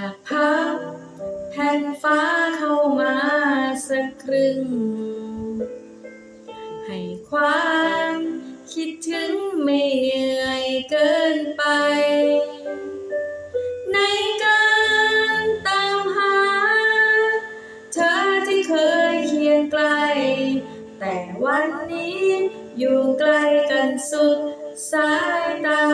ากพับแผ่นฟ้าเข้ามาสักครึ่ง ให้ความคิดถึงไม่เหนื่อยเกินไป ในการตามหา เธอที่เคยเคียงไกล แต่วันนี้อยู่ไกลกันสุดสายตา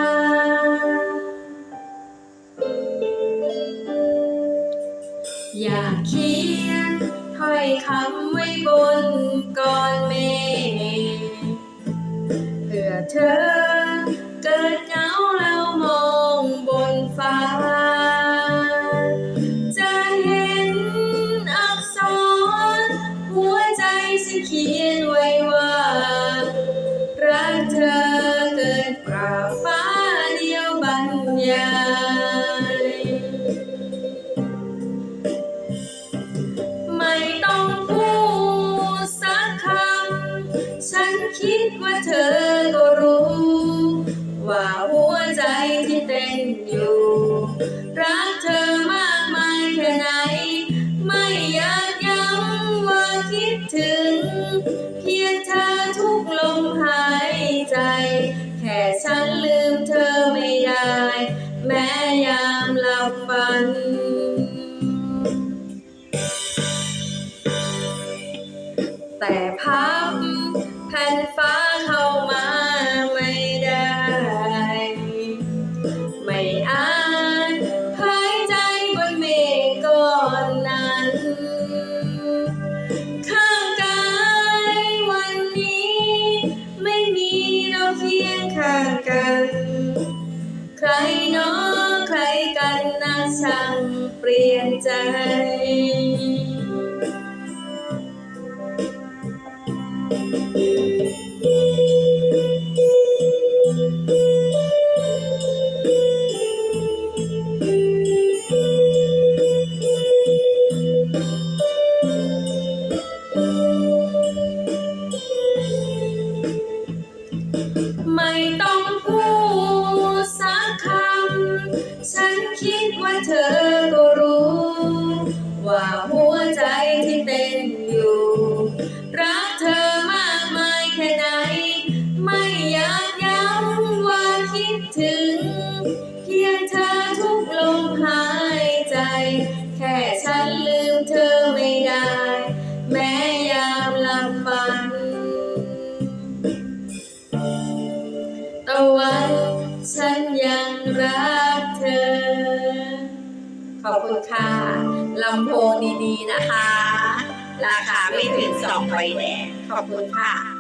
อยากเขียนถ้อยคำไว้บนก้อนเมฆเพื่อเธอ ว่าเธอก็รู้ ว่าหัวใจที่เต้นอยู่ รักเธอมากมายแค่ไหน ไม่อยากย้ำว่าคิดถึง เพียงเธอทุกลมหายใจ แค่ฉันลืมเธอไม่ได้ แม้ยามหลับฝันแต่พับแผ่นฟ ลี่ยนใจ ไม่ต้องพูดสักคำ ฉันคิดว่าเธอ ไม่อยากย้ำว่าคิดถึง เพียงเธอทุกลมหายใจ แค่ฉันลืมเธอไม่ได้ แม้ยามหลับฝันตะวันฉันยังรักเธอ ขอบคุณค่ะ ลำโพงดีๆนะคะ ราคาไม่ถึงสองใบแดงขอบคุณค่ะ